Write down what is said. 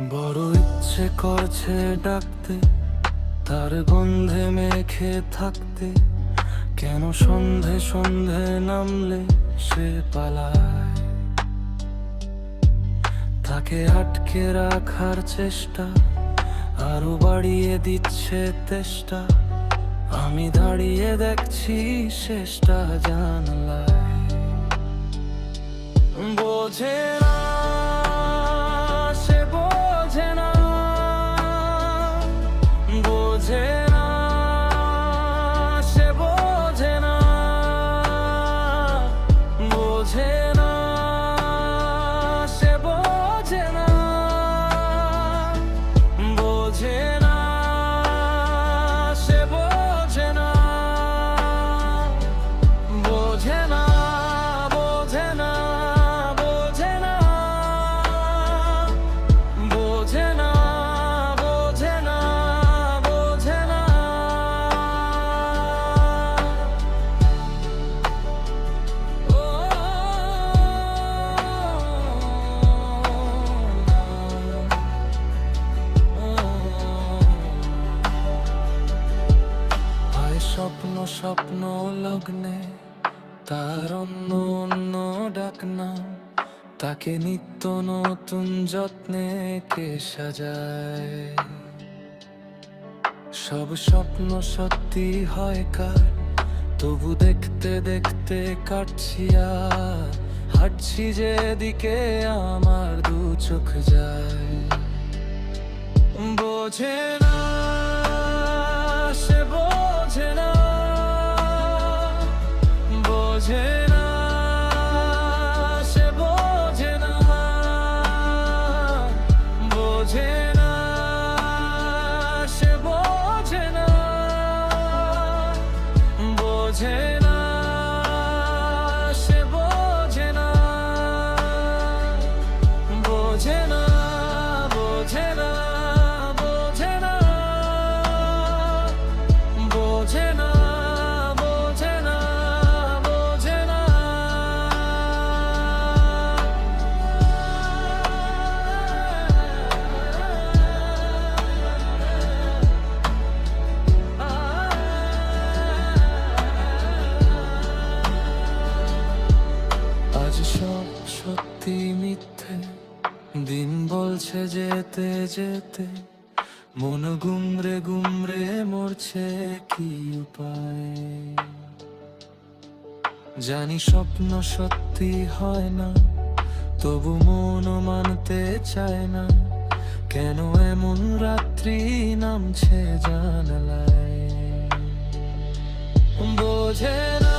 বড় ইচ্ছে করছে ডাকতে, তার গন্ধে মেখে থাকতে। কেন সন্ধে সন্ধে নামলে সে পালায়? তাকে আটকে রাখার চেষ্টা, আরও বাড়িয়ে দিচ্ছে তেষ্টা। আমি দাঁড়িয়ে দেখছি শেষটা জানলায়। বোঝে স্বপ্ন লগ্নে, তার অন্য অন্য ডাকনা, তাকে নিত্য নতুন যত্নে কে সাজায়? সব স্বপ্ন সত্যি হয় কার? তবু দেখতে দেখতে কাটছি আর, হাঁটছি যেদিকে আমার দু চোখ যায়। বোঝে বোঝে মিথ্যে, দিন বলছে যেতে যেতে, মন গুমরে গুমরে মরছে কি উপায়? জানি স্বপ্ন সত্যি হয় না, তবু মন মানতে চায় না, কেন এমন রাত্রি নামছে জানালায়? বোঝে না